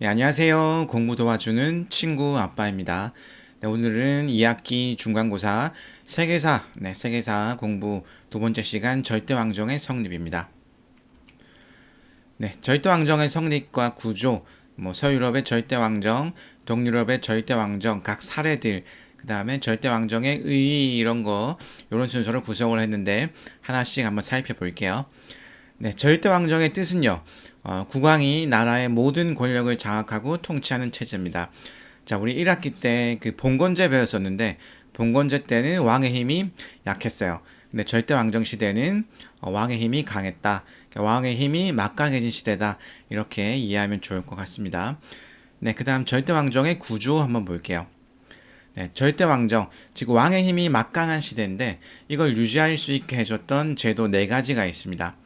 네, 안녕하세요. 공부 도와주는 친구 아빠입니다. 네, 오늘은 2학기 중간고사 세계사, 네, 세계사 공부 두 번째 시간 절대왕정의 성립입니다. 네, 절대왕정의 성립과 구조, 뭐 서유럽의 절대왕정, 동유럽의 절대왕정, 각 사례들, 그 다음에 절대왕정의 의의 이런 거 이런 순서로 구성을 했는데 하나씩 한번 살펴볼게요. 네, 절대왕정의 뜻은요. 어, 국왕이 나라의 모든 권력을 장악하고 통치하는 체제입니다. 자, 우리 1학기 때 그 봉건제 배웠었는데 봉건제 때는 왕의 힘이 약했어요. 근데 절대 왕정 시대는 어, 왕의 힘이 강했다. 그러니까 왕의 힘이 막강해진 시대다. 이렇게 이해하면 좋을 것 같습니다. 네, 그다음 절대 왕정의 구조 한번 볼게요. 네, 절대 왕정, 즉 왕의 힘이 막강한 시대인데 이걸 유지할 수 있게 해줬던 제도 네 가지가 있습니다.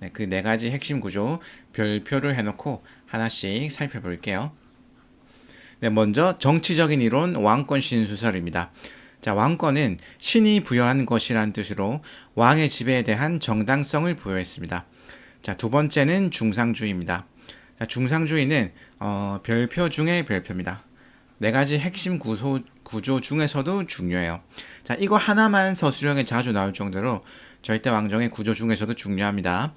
네, 그 네 가지 핵심 구조 별표를 해놓고 하나씩 살펴볼게요. 네, 먼저 정치적인 이론 왕권 신수설입니다. 자, 왕권은 신이 부여한 것이란 뜻으로 왕의 지배에 대한 정당성을 부여했습니다. 자, 두 번째는 중상주의입니다. 자, 중상주의는 어, 별표 중의 별표입니다. 네 가지 핵심 구조, 구조 중에서도 중요해요. 자, 이거 하나만 서술형에 자주 나올 정도로 절대 왕정의 구조 중에서도 중요합니다.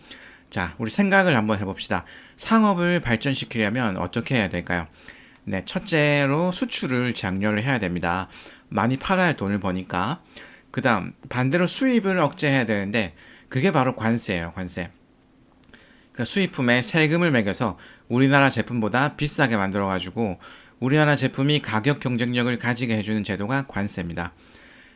자, 우리 생각을 한번 해봅시다. 상업을 발전시키려면 어떻게 해야 될까요? 네, 첫째로 수출을 장려를 해야 됩니다. 많이 팔아야 돈을 버니까. 그 다음, 반대로 수입을 억제해야 되는데, 그게 바로 관세예요, 관세. 수입품에 세금을 매겨서 우리나라 제품보다 비싸게 만들어가지고, 우리나라 제품이 가격 경쟁력을 가지게 해주는 제도가 관세입니다.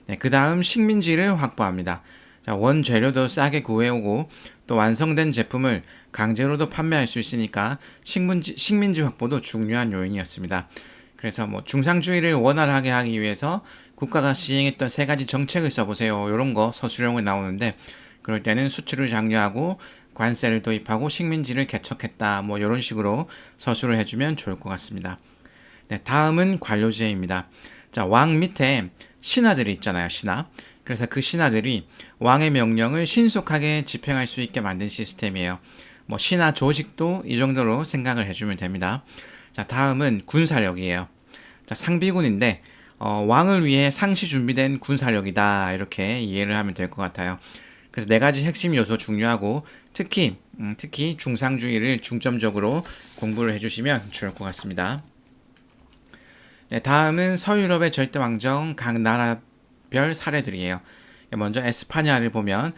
네, 그 다음 식민지를 확보합니다. 자, 원재료도 싸게 구해오고 또 완성된 제품을 강제로도 판매할 수 있으니까 식민지, 식민지 확보도 중요한 요인이었습니다. 그래서 뭐 중상주의를 원활하게 하기 위해서 국가가 시행했던 세 가지 정책을 써보세요. 이런 거 서술형에 나오는데 그럴 때는 수출을 장려하고 관세를 도입하고 식민지를 개척했다. 뭐 이런 식으로 서술을 해주면 좋을 것 같습니다. 네, 다음은 관료제입니다. 자, 왕 밑에 신하들이 있잖아요. 신하. 그래서 그 신하들이 왕의 명령을 신속하게 집행할 수 있게 만든 시스템이에요. 뭐 신하 조직도 이 정도로 생각을 해주면 됩니다. 자, 다음은 군사력이에요. 자, 상비군인데 어, 왕을 위해 상시 준비된 군사력이다 이렇게 이해를 하면 될 것 같아요. 그래서 네 가지 핵심 요소 중요하고 특히 음, 특히 중상주의를 중점적으로 공부를 해주시면 좋을 것 같습니다. 네, 다음은 서유럽의 절대 왕정 각 나라 별 사례들이에요. 먼저 에스파냐를 보면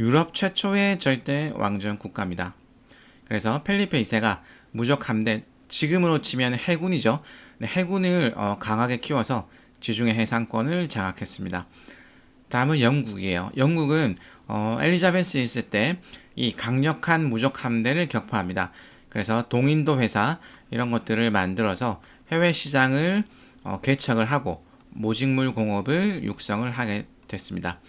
유럽 최초의 절대 왕정 국가입니다. 그래서 펠리페 2세가 무적 함대 지금으로 치면 해군이죠. 해군을 어, 강하게 키워서 지중해 해상권을 장악했습니다. 다음은 영국이에요. 영국은 어, 엘리자베스 1세 때 이 강력한 무적 함대를 격파합니다. 그래서 동인도 회사 이런 것들을 만들어서 해외 시장을 어, 개척을 하고 모직물 공업을 육성을 하게 됐습니다.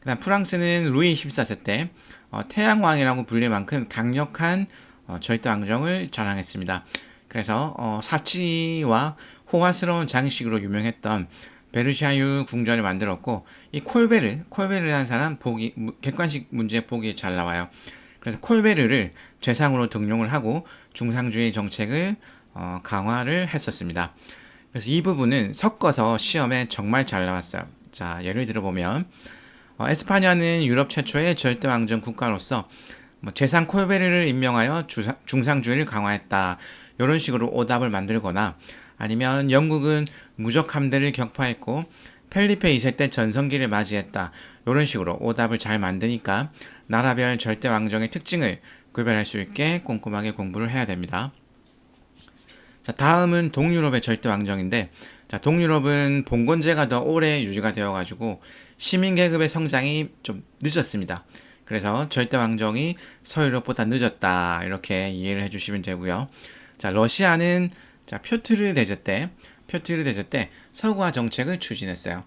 그다음 프랑스는 루이 14세 때 어, 태양왕이라고 불릴 만큼 강력한 어, 절대 왕정을 자랑했습니다. 그래서 어, 사치와 호화스러운 장식으로 유명했던 베르샤유 궁전을 만들었고 이 콜베르 콜베르라는 사람 보기 객관식 문제 보기 잘 나와요. 그래서 콜베르를 최상으로 등용을 하고 중상주의 정책을 어, 강화를 했었습니다. 그래서 이 부분은 섞어서 시험에 정말 잘 나왔어요. 자, 예를 들어보면 어, 에스파냐는 유럽 최초의 절대 왕정 국가로서 뭐 재상 콜베르를 임명하여 주사, 중상주의를 강화했다. 이런 식으로 오답을 만들거나 아니면 영국은 무적 함대를 격파했고 펠리페 2세 때 전성기를 맞이했다. 이런 식으로 오답을 잘 만드니까 나라별 절대 왕정의 특징을 구별할 수 있게 꼼꼼하게 공부를 해야 됩니다. 자, 다음은 동유럽의 절대 왕정인데, 자, 동유럽은 봉건제가 더 오래 유지가 되어가지고 시민 계급의 성장이 좀 늦었습니다. 그래서 절대 왕정이 서유럽보다 늦었다 이렇게 이해를 해주시면 되고요. 자, 러시아는 자 표트르 대제 때 표트르 대제 때 서구화 정책을 추진했어요.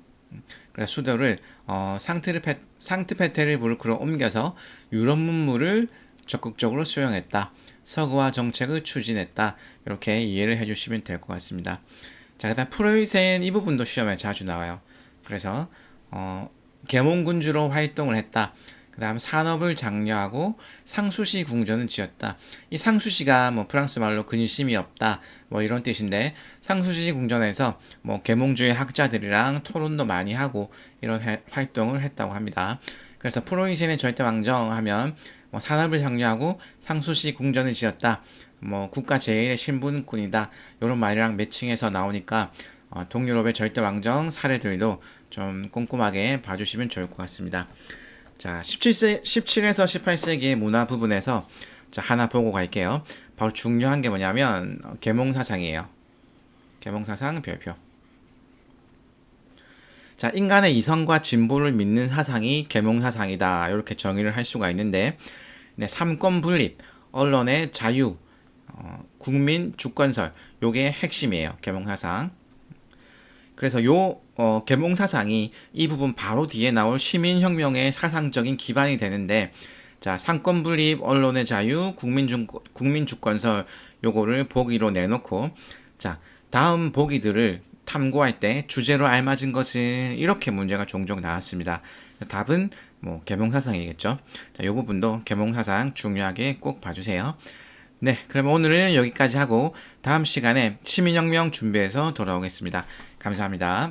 그래서 수도를 어, 상트르페, 상트페테르부르크로 옮겨서 유럽 문물을 적극적으로 수용했다. 서구화 정책을 추진했다. 이렇게 이해를 해주시면 될 것 같습니다. 자, 그 다음 프로이센 이 부분도 시험에 자주 나와요. 그래서 어, 계몽군주로 활동을 했다. 그 다음 산업을 장려하고 상수시 궁전을 지었다. 이 상수시가 뭐 프랑스 말로 근심이 없다 뭐 이런 뜻인데 상수시 궁전에서 뭐 계몽주의 학자들이랑 토론도 많이 하고 이런 해- 활동을 했다고 합니다. 그래서 프로이센의 절대 왕정하면 뭐 산업을 장려하고 상수시 궁전을 지었다. 뭐 국가 제일의 신분꾼이다. 이런 말이랑 매칭해서 나오니까 어, 동유럽의 절대 왕정 사례들도 좀 꼼꼼하게 봐주시면 좋을 것 같습니다. 자, 17세, 17에서 18세기의 문화 부분에서 자, 하나 보고 갈게요. 바로 중요한 게 뭐냐면 어, 계몽사상이에요. 계몽사상 별표. 자, 인간의 이성과 진보를 믿는 사상이 계몽 사상이다. 이렇게 정의를 할 수가 있는데, 네, 삼권 분립, 언론의 자유, 어, 국민 주권설, 요게 핵심이에요. 계몽 사상. 그래서 요 어, 계몽 사상이 이 부분 바로 뒤에 나올 시민혁명의 사상적인 기반이 되는데 자 상권 분립, 언론의 자유, 국민 주 국민 주권설 요거를 보기로 내놓고 자 다음 보기들을 탐구할 때 주제로 알맞은 것은 이렇게 문제가 종종 나왔습니다. 답은 뭐 계몽 사상이겠죠. 자, 요 부분도 계몽 사상 중요하게 꼭 봐주세요. 네, 그럼 오늘은 여기까지 하고 다음 시간에 시민혁명 준비해서 돌아오겠습니다. 감사합니다.